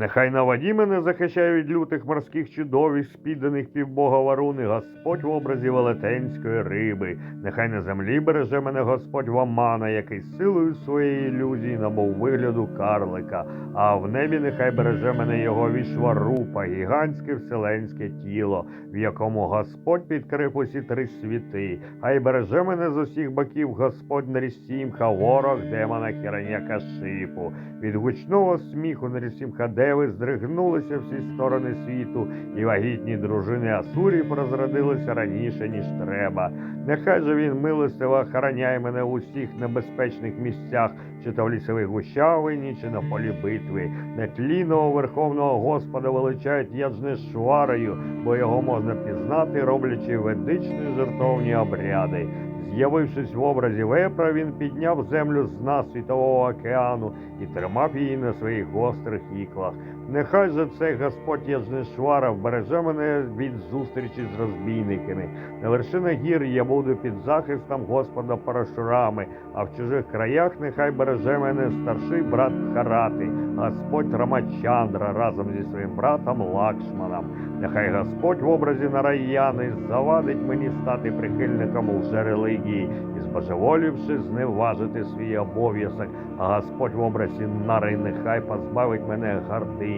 Нехай на воді мене від лютих морських чудовищ, спідданих півбога варуни, Господь в образі велетенської риби. Нехай на землі береже мене Господь Вамана, який силою своєї ілюзії набув вигляду карлика, а в небі нехай береже мене його вішварупа, гігантське вселенське тіло, в якому Господь підкрив усі три світи. Хай береже мене з усіх боків Господь Нерісімха, ворог демона Хіраняка Шипу. Від гучного сміху Нерісімха Деви здригнулися всі сторони світу, і вагітні дружини Асурів розродилися раніше, ніж треба. Нехай же він милостиво охороняє мене в усіх небезпечних місцях, чи то в лісовій гущавині, чи на полі битви. Нетлінного Верховного Господа величають Яджнешварою, бо його можна пізнати, роблячи ведичні жертовні обряди. З'явившись в образі вепра, він підняв землю з дна світового океану і тримав її на своїх гострих іклах. Нехай же цей Господь Яджнешвара вбереже мене від зустрічі з розбійниками. На вершинах гір я буду під захистом Господа Парашурами, а в чужих краях нехай береже мене старший брат Харати, Господь Рамачандра разом зі своїм братом Лакшманом. Нехай Господь в образі Нараяни завадить мені стати прихильником лжерелігії і збожеволівши зневажити свій обов'язок, а Господь в образі Нари нехай позбавить мене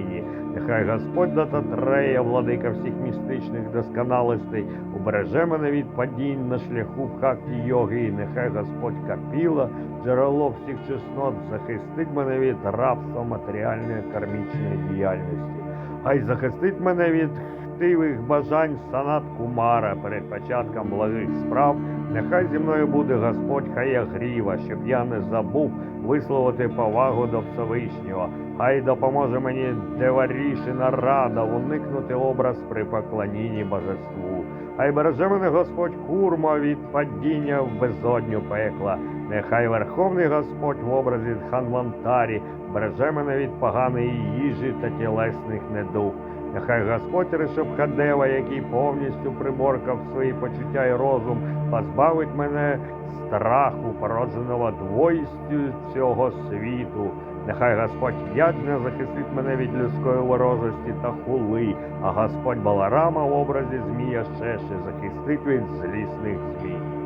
гордині. Нехай Господь Дататрея, владика всіх містичних досконалостей, убереже мене від падінь на шляху в хакті йоги, і нехай Господь Капіла, джерело всіх чеснот, захистить мене від рабства матеріальної кармічної діяльності. Хай захистить мене від хтивих бажань санат Кумара перед початком благих справ. Нехай зі мною буде Господь Хаягріва, щоб я не забув висловити повагу до Всевишнього. Хай допоможе мені Деварішина рада уникнути образ при поклонінні божеству. Хай береже мене Господь курма від падіння в безодню пекла. Нехай Верховний Господь в образі Ханвантарі береже мене від поганої їжі та тілесних недуг. Нехай Господь Решепхадева, який повністю приборкав свої почуття і розум, позбавить мене страху, породженого двоїстю цього світу. Нехай Господь Яджня захистить мене від людської ворожості та хули, а Господь Баларама в образі Змія Шеші захистить від злісних змій.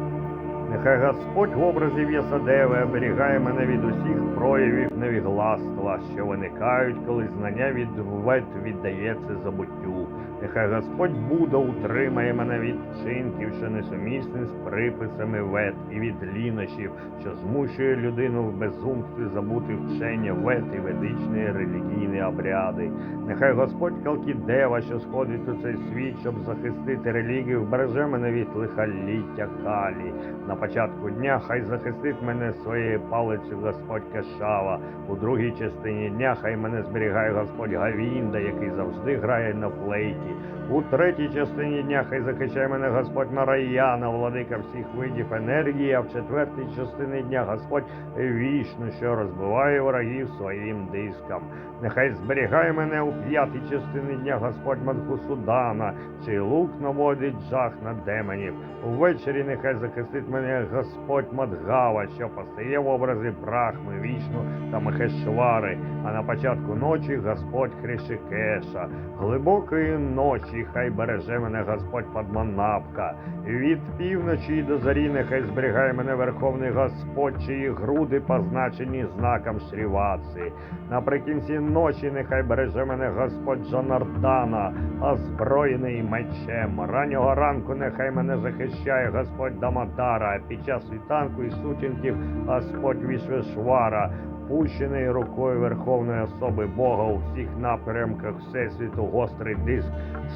Нехай Господь в образі В'ясадеви оберігає мене від усіх проявів невігластва, що виникають, коли знання від вет віддається забуттю. Нехай Господь Буда утримає мене від вчинків, що несумісні з приписами вет, і від лінощів, що змушує людину в безумстві забути вчення вет і ведичні релігійні обряди. Нехай Господь Калкідева, що сходить у цей світ, щоб захистити релігію, вбереже мене від лихоліття калі. Початку дня хай захистить мене своєю палицею Господь Кешава. У другій частині дня хай мене зберігає Господь Гавінда, який завжди грає на флейті. У третій частині дня хай захищає мене Господь Нараяна, владика всіх видів енергії, а в четвертій частині дня Господь Вішну, що розбиває ворогів своїм диском. Нехай зберігає мене у п'ятій частині дня Господь Мадхусудана, чий лук наводить жах на демонів. Увечері нехай захистить мене Господь Мадгава, що постає в образі Брахми, Вішну та Махешвари, а на початку ночі Господь Хришикеша. Глибокої ночі хай береже мене Господь Падманапка. Від півночі до зарі нехай зберігає мене Верховний Господь, чиї груди позначені знаком Шріваці. Наприкінці ночі нехай береже мене Господь Джанардана, озброєний мечем. Раннього ранку нехай мене захищає Господь Дамадара, під час світанку і сутінків Господь Вішвешвара. Пущений рукою Верховної особи Бога у всіх напрямках Всесвіту гострий диск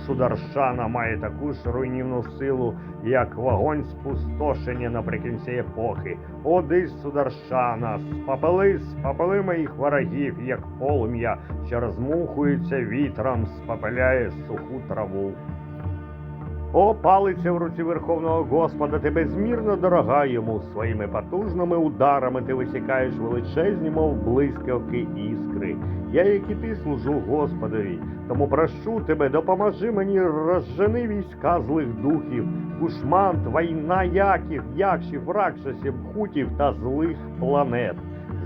Сударшана має таку ж руйнівну силу, як вогонь спустошення наприкінці епохи. О, диск Сударшана, спапели, спапели моїх ворогів, як полум'я, що розмухується вітром, спапеляє суху траву. О, палиця в руці Верховного Господа, ти безмірно дорога йому. Своїми потужними ударами ти висікаєш величезні, мов блискавки іскри. Я, як і ти, служу Господові. Тому прошу тебе, допоможи мені розжени війська злих духів, кушмант, війна яків, якшів, ракшасів, хутів та злих планет.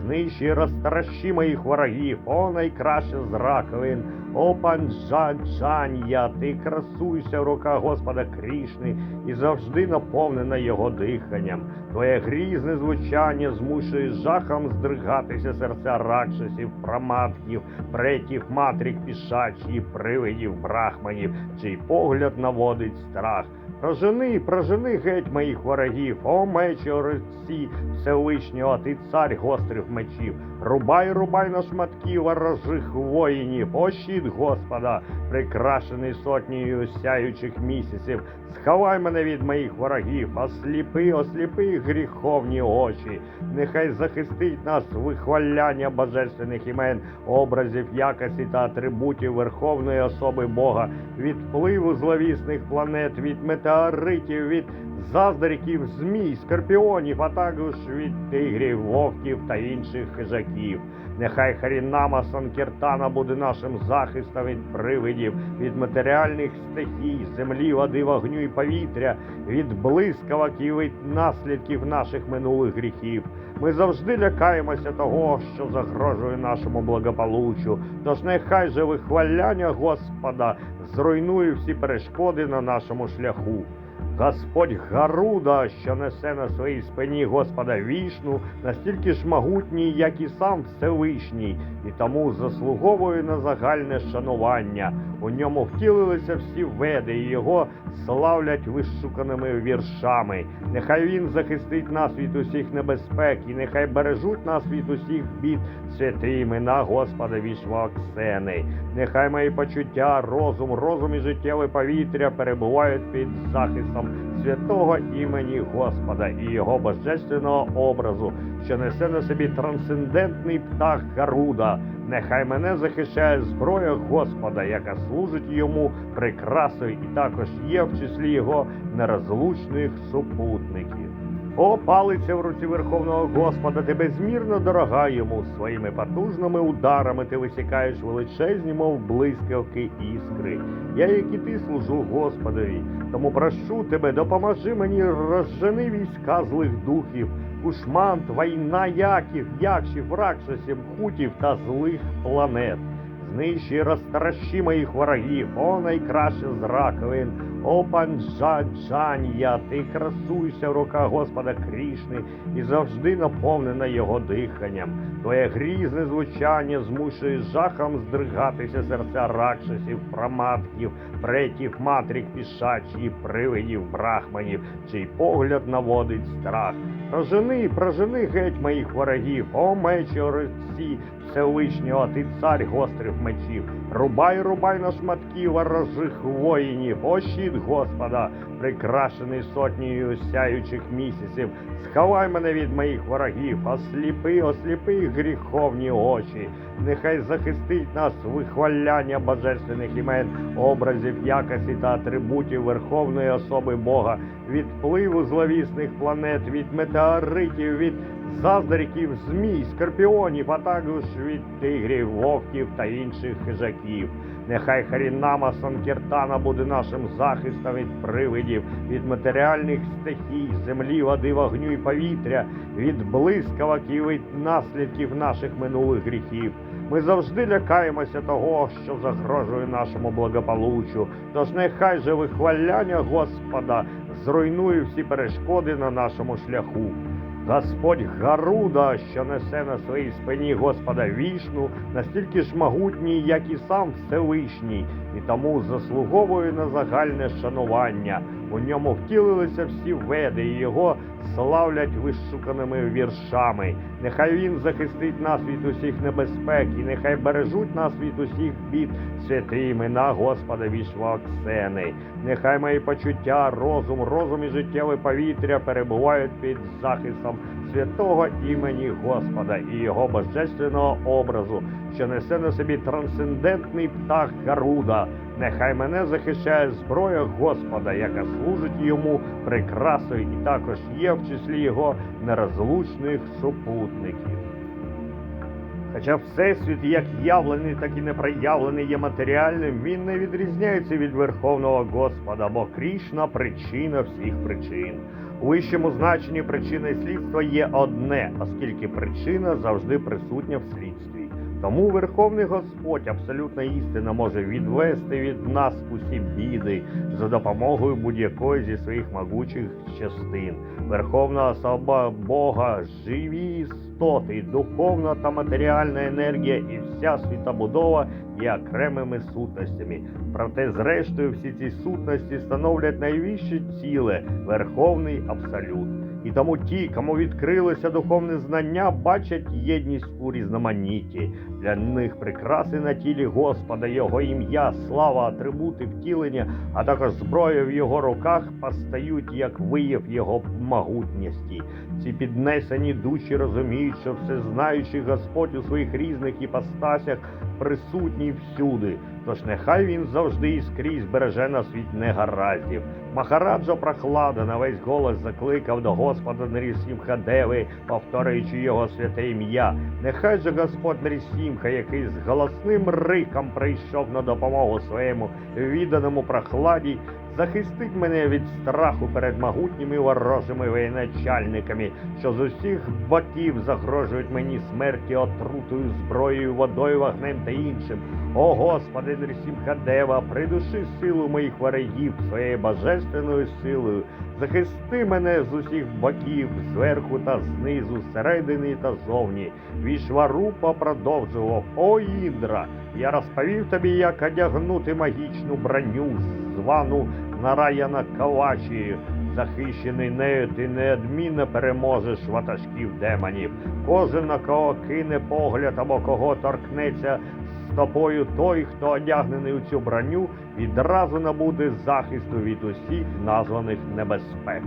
Знищи, розтращи моїх ворогів, о найкраще з раковин, о панджа-джан'я, ти красуйся в руках Господа Крішни і завжди наповнена його диханням. Твоє грізне звучання змушує жахом здригатися серця ракшасів, праматків, претів, матрік пішачів, привидів, брахманів, чий погляд наводить страх. Прожени, прожени геть моїх ворогів, о мечі орці Всевишнього, ти цар гострих мечів. Рубай, рубай на шматки ворожих воїнів, о щит Господа, прикрашений сотнією сяючих місяців. Сховай мене від моїх ворогів, осліпи, осліпи гріховні очі. Нехай захистить нас вихваляння божественних імен, образів, якості та атрибутів Верховної особи Бога, від впливу зловісних планет, від метеоритів, від заздриків, змій, скорпіонів, а також від тигрів, вовків та інших хижаків. Нехай Харінама Санкертана буде нашим захистом від привидів, від матеріальних стихій, землі, води, вогню і повітря, від блискавок і від наслідків наших минулих гріхів. Ми завжди лякаємося того, що загрожує нашому благополуччю. Тож нехай же вихваляння Господа зруйнує всі перешкоди на нашому шляху. Господь Гаруда, що несе на своїй спині Господа вішну, настільки ж могутній, як і сам Всевишній, і тому заслуговує на загальне шанування. У ньому втілилися всі веди, і його славлять вишуканими віршами. Нехай він захистить нас від усіх небезпек, і нехай бережуть нас від усіх бід святі імена Господа Вішваксени. Нехай мої почуття, розум, розум і життєве повітря перебувають під захистом святого імені Господа і його божественного образу, що несе на собі трансцендентний птах Гаруда. Нехай мене захищає зброя Господа, яка служить йому прикрасою, і також є в числі його нерозлучних супутників. О, палиця в руці Верховного Господа, ти безмірно дорога йому. Своїми потужними ударами ти висікаєш величезні, мов блискавки іскри. Я, як і ти, служу Господові. Тому прошу тебе, допоможи мені розжени війська злих духів, кушмант, війна яків, якшів, ракшасів, хутів та злих планет. Знищи розтращи моїх ворогів, о найкраще з раковин, о панджа-джан'я, ти красуйся в руках Господа Крішни і завжди наповнена його диханням. Твоє грізне звучання змушує жахом здригатися серця ракшасів, праматків, претів, матрік пішачів, привидів, брахманів, чий погляд наводить страх. Прожени, прожени геть моїх ворогів, о мечі орці Всевишнього, ти цар гострих мечів. Рубай, рубай на шматки ворожих воїнів, о щит Господа, прикрашений сотнією сяючих місяців. Сховай мене від моїх ворогів, осліпи, осліпи гріховні очі. Нехай захистить нас вихваляння божественних імен, образів, якості та атрибутів Верховної особи Бога, від впливу зловісних планет, від метеоритів, від заздриків, змій, скорпіонів, а також від тигрів, вовків та інших хижаків. Нехай Харінама Санкіртана буде нашим захистом від привидів, від матеріальних стихій, землі, води, вогню і повітря, від блискавок і від наслідків наших минулих гріхів. Ми завжди лякаємося того, що загрожує нашому благополуччю. Тож нехай же вихваляння Господа зруйнує всі перешкоди на нашому шляху. Господь Гаруда, що несе на своїй спині Господа вішну, настільки ж могутній, як і сам Всевишній, і тому заслуговує на загальне шанування. У ньому втілилися всі веди, і його славлять вишуканими віршами. Нехай він захистить нас від усіх небезпек, і нехай бережуть нас від усіх бід святі імена Господа Вішваксени. Нехай мої почуття, розум, розум і життєве повітря перебувають під захистом святого імені Господа і його божественного образу, що несе на собі трансцендентний птах Гаруда. Нехай мене захищає зброя Господа, яка служить йому прикрасою, і також є в числі його нерозлучних супутників. Хоча Всесвіт як явлений, так і непроявлений є матеріальним, він не відрізняється від Верховного Господа, бо Крішна причина всіх причин. У вищому значенні причини і слідства є одне, оскільки причина завжди присутня в слідстві. Тому Верховний Господь, абсолютна істина, може відвести від нас усі біди за допомогою будь-якої зі своїх могучих частин. Верховна особа Бога, живі істоти, духовна та матеріальна енергія і вся світобудова є окремими сутностями. Проте, зрештою, всі ці сутності становлять найвище ціле, верховний абсолют. І тому ті, кому відкрилося духовне знання, бачать єдність у різноманітті. Для них прикраси на тілі Господа, Його ім'я, слава, атрибути втілення, а також зброя в його руках постають як вияв його могутності. Ці піднесені душі розуміють, що всезнаючий Господь у своїх різних іпостасях присутній всюди. Тож нехай він завжди і скрізь береже нас від негараздів. Махараджа прохлада на весь голос закликав до Господа Нрісімха Деви, повторюючи його святе ім'я. Нехай же Господь Нрісімха, який з голосним риком прийшов на допомогу своєму відданому прохладі, захистить мене від страху перед могутніми ворожими воєначальниками, що з усіх боків загрожують мені смерті отрутою, зброєю, водою, вогнем та іншим. О Господи, Нрісімхадева, придуши силу моїх ворогів своєю божественною силою. Захисти мене з усіх боків, зверху та знизу, зсередини та зовні. Вішварупа продовжував. О, Індра! Я розповів тобі, як одягнути магічну броню, звану Нараяна Кавачією. Захищений нею, ти неодмінно переможеш ватажків демонів. Кожен на кого кине погляд або кого торкнеться з тобою той, хто одягнений у цю броню, відразу набуде захисту від усіх названих небезпек.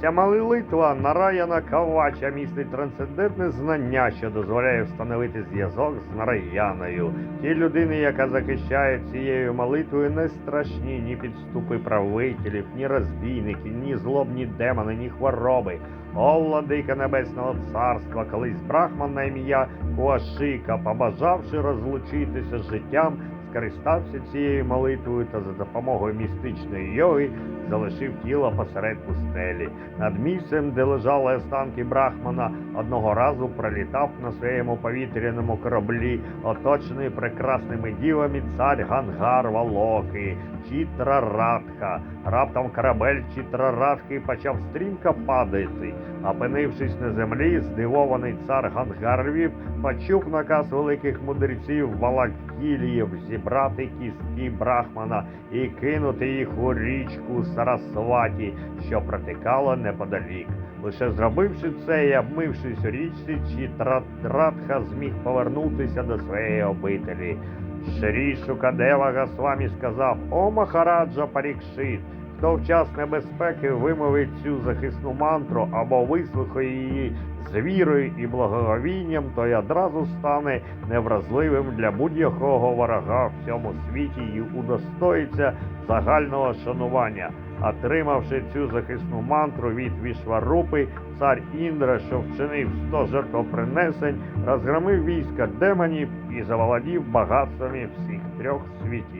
Ця молитва Нараяна Кавача містить трансцендентне знання, що дозволяє встановити зв'язок з Нараяною. Ті людини, яка захищає цією молитвою, не страшні ні підступи правителів, ні розбійники, ні злобні демони, ні хвороби. О, владика Небесного Царства, колись Брахман на ім'я Куашика, побажавши розлучитися з життям, скористався цією молитвою та за допомогою містичної йоги залишив тіло посеред пустелі. Над місцем, де лежали останки Брахмана, одного разу пролітав на своєму повітряному кораблі, оточений прекрасними дівами цар Гангар Валоки, Чітрарадха. Раптом корабель Чітрарадхи почав стрімко падати. Опинившись на землі, здивований цар Гангарвів почув наказ великих мудреців Валакіліїв зібрати кістки Брахмана і кинути їх у річку Сарасваті, що протикала неподалік. Лише зробивши це і обмившись у річці, Чітрадратха зміг повернутися до своєї обителі. Шрі Шукадева Гасвамі сказав: О Махараджа Парікшит, хто в час небезпеки вимовить цю захисну мантру або вислухає її з вірою і благоговінням, той одразу стане невразливим для будь-якого ворога в цьому світі і удостоїться загального шанування. Отримавши цю захисну мантру від Вішварупи, цар Індра, що вчинив сто жертвопринесень, розгромив війська демонів і заволодів багатствами всіх трьох світів.